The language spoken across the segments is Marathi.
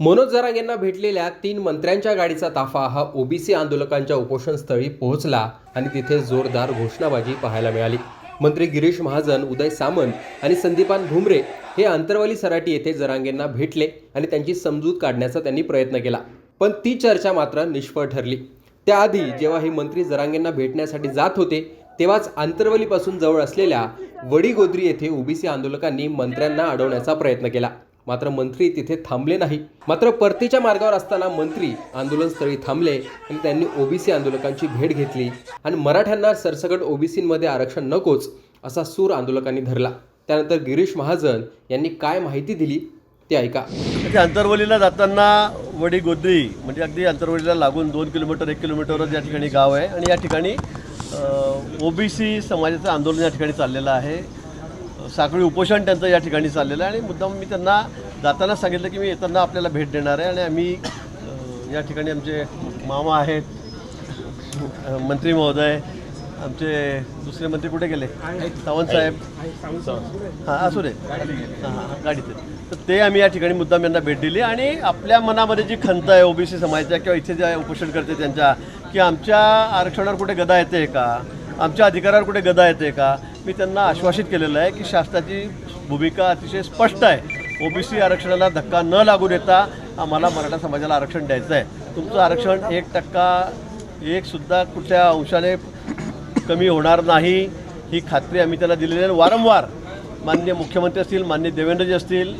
मनोज जरांगेंना भेटलेल्या तीन मंत्र्यांच्या गाडीचा ताफा हा ओबीसी आंदोलकांच्या उपोषणस्थळी पोहोचला आणि तिथे जोरदार घोषणाबाजी पाहायला मिळाली. मंत्री गिरीश महाजन उदय सामंत आणि संदीपान भुमरे हे आंतरवाली सराटी येथे जरांगेंना भेटले आणि त्यांची समजूत काढण्याचा त्यांनी प्रयत्न केला. पण ती चर्चा मात्र निष्फळ ठरली. त्याआधी जेव्हा हे मंत्री जरांगेंना भेटण्यासाठी जात होते तेव्हाच आंतरवलीपासून जवळ असलेल्या वडीगोद्री येथे ओबीसी आंदोलकांनी मंत्र्यांना अडवण्याचा प्रयत्न केला. मात्र मंत्री तिथे थांबले नाही. मात्र परतीच्या मार्गावर असताना मंत्री आंदोलनस्थळी थांबले आणि त्यांनी ओबीसी आंदोलकांची भेट घेतली आणि मराठ्यांना सरसकट ओबीसीमध्ये आरक्षण नकोच असा सूर आंदोलकांनी धरला. त्यानंतर गिरीश महाजन यांनी काय माहिती दिली ते ऐका. म्हणजे अंतरवलीला जाताना वडी गोद्री म्हणजे अगदी अंतरवलीला लागून दोन किलोमीटर एक किलोमीटरच या ठिकाणी गाव आहे. आणि या ठिकाणी ओबीसी समाजाचं आंदोलन या ठिकाणी चाललेलं आहे. साखळी उपोषण त्यांचं या ठिकाणी चाललेलं आहे आणि मुद्दाम मी त्यांना जाताना सांगितलं की मी येताना आपल्याला भेट देणार आहे आणि आम्ही या ठिकाणी आमचे मामा आहेत मंत्री महोदय आमचे दुसरे मंत्री कुठे गेले? सावंत साहेब. हां असू दे हां हां गाडीत तर ते आम्ही या ठिकाणी मुद्दाम यांना भेट दिली आणि आपल्या मनामध्ये जी खंत आहे ओबीसी समाजाच्या किंवा इथे जे उपोषण करते त्यांच्या की आमच्या आरक्षणावर कुठे गदा येते का? आमच्या अधिकारावर कुठे गदा येते का? मी त्यांना आश्वासित केलेलं आहे की शासनाची भूमिका अतिशय स्पष्ट आहे. ओबीसी आरक्षणाला धक्का न लागू देता आम्हाला मराठा समाजाला आरक्षण द्यायचं आहे. तुमचं आरक्षण एक टक्का एकसुद्धा कुठल्या अंशाने कमी होणार नाही ही खात्री आम्ही त्याला दिलेली आहे. वारंवार मान्य मुख्यमंत्री असतील मान्य देवेंद्रजी असतील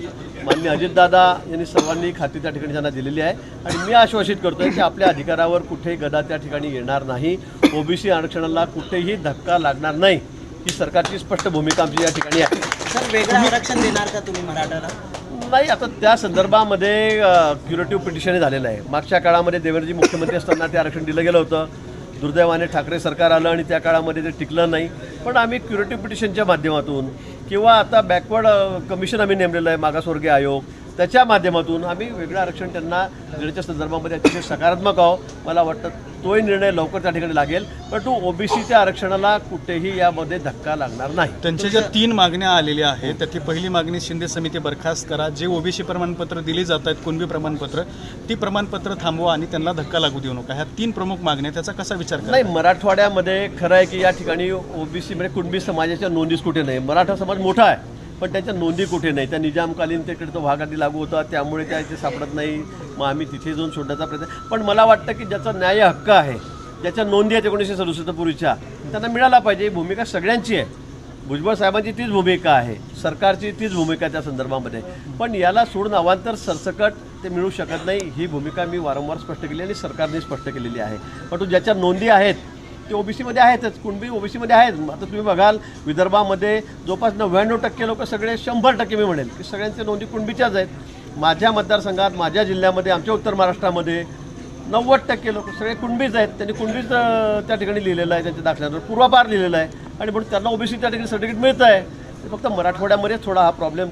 माननीय अजितदादा यांनी सर्वांनी खात्री त्या ठिकाणी त्यांना दिलेली आहे. आणि मी आश्वासित करतोय की आपल्या अधिकारावर कुठेही गदा त्या ठिकाणी येणार नाही. ओबीसी आरक्षणाला कुठेही धक्का लागणार नाही. ही सरकारची स्पष्ट भूमिका आमची या ठिकाणी आहे. सर वेगळं आरक्षण देणार का तुम्ही मराठाला? नाही आता त्या संदर्भामध्ये क्युरेटिव्ह पिटिशन झालेलं आहे. मागच्या काळामध्ये देवेंद्रजी मुख्यमंत्री असताना ते आरक्षण दिलं गेलं होतं. दुर्दैवाने ठाकरे सरकार आलं आणि त्या काळामध्ये ते टिकलं नाही. पण आम्ही क्युरेटिव्ह पिटिशनच्या माध्यमातून किंवा आता बॅकवर्ड कमिशन आम्ही नेमलेलं आहे मागासवर्गीय आयोग. त्याच्या माध्यमातून आम्ही वेगळं आरक्षण त्यांना देण्याच्या संदर्भामध्ये अतिशय सकारात्मक आहोत. मला वाटतं तोही निर्णय लवकर त्या ठिकाणी लागेल परंतु ओबीसीच्या आरक्षणाला कुठेही यामध्ये धक्का लागणार नाही. त्यांच्या ज्या तीन मागण्या आलेल्या आहेत त्यातली पहिली मागणी शिंदे समिती बरखास्त करा जे ओबीसी प्रमाणपत्र दिली जात आहेत कुणबी प्रमाणपत्र ती प्रमाणपत्र थांबवा आणि त्यांना धक्का लागू देऊ नका. ह्या तीन प्रमुख मागण्या त्याचा कसा विचार करा नाही मराठवाड्यामध्ये खरं आहे की या ठिकाणी ओबीसी म्हणजे कुणबी समाजाच्या नोंदीच कुठे नाही. मराठा समाज मोठा आहे पण त्याच्या नोंदी कुठे नाही. त्या निजामकालीन तिकडे तो भाग आधी लागू होता त्यामुळे त्या इथे सापडत नाही. मग आम्ही तिथे जाऊन सोडण्याचा प्रयत्न पण मला वाटतं की ज्याचा न्याय हक्क आहे ज्याच्या नोंदी आहेत एकोणीसशे सदुसष्ट पूर्वीच्या त्यांना मिळाला पाहिजे. ही भूमिका सगळ्यांची आहे. भुजबळ साहेबांची तीच भूमिका आहे. सरकारची तीच भूमिका त्या संदर्भामध्ये पण याला सोडून अवांतर सरसकट ते मिळू शकत नाही ही भूमिका मी वारंवार स्पष्ट केली आणि सरकारने स्पष्ट केलेली आहे. परंतु ज्याच्या नोंदी आहेत ते ओबीसीमध्ये आहेतच. कुणबी ओबीसीमध्ये आहेत? आता तुम्ही बघाल विदर्भामध्ये जवळपास नव्याण्णव टक्के लोक सगळे शंभर टक्के मी म्हणेल की सगळ्यांच्या नोंदी कुणबीच्याच आहेत. माझ्या मतदारसंघात माझ्या जिल्ह्यामध्ये आमच्या उत्तर महाराष्ट्रामध्ये नव्वद टक्के लोक सगळे कुणबीच आहेत. त्यांनी कुणबीच त्या ठिकाणी लिहिलेलं आहे त्यांच्या दाखल्यावर. पूर्वापार लिहिलेलं आहे. आणि म्हणून त्यांना ओबीसी त्या ठिकाणी सर्टिफिकेट मिळतं आहे. ते फक्त मराठवाड्यामध्ये थोडा हा प्रॉब्लेम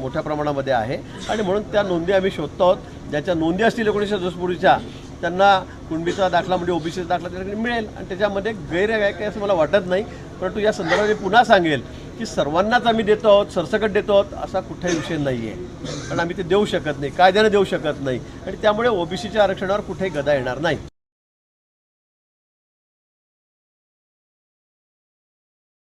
मोठ्या प्रमाणामध्ये आहे. आणि म्हणून त्या नोंदी आम्ही शोधतो आहोत. ज्याच्या नोंदी असतील एकोणीसशे पूर्वीच्या त्यांना कुणबीचा दाखला म्हणजे ओबीसीचा दाखला त्या ठिकाणी मिळेल. आणि त्याच्यामध्ये गैर आहे काय असं मला वाटत नाही. परंतु या संदर्भात मी पुन्हा सांगेल की सर्वांनाच आम्ही देतो आहोत सरसकट देतो आहोत असा कुठलाही विषय नाही आहे कारण आम्ही ते देऊ शकत नाही कायद्याने देऊ शकत नाही. आणि त्यामुळे ओबीसीच्या आरक्षणावर कुठेही गदा येणार नाही.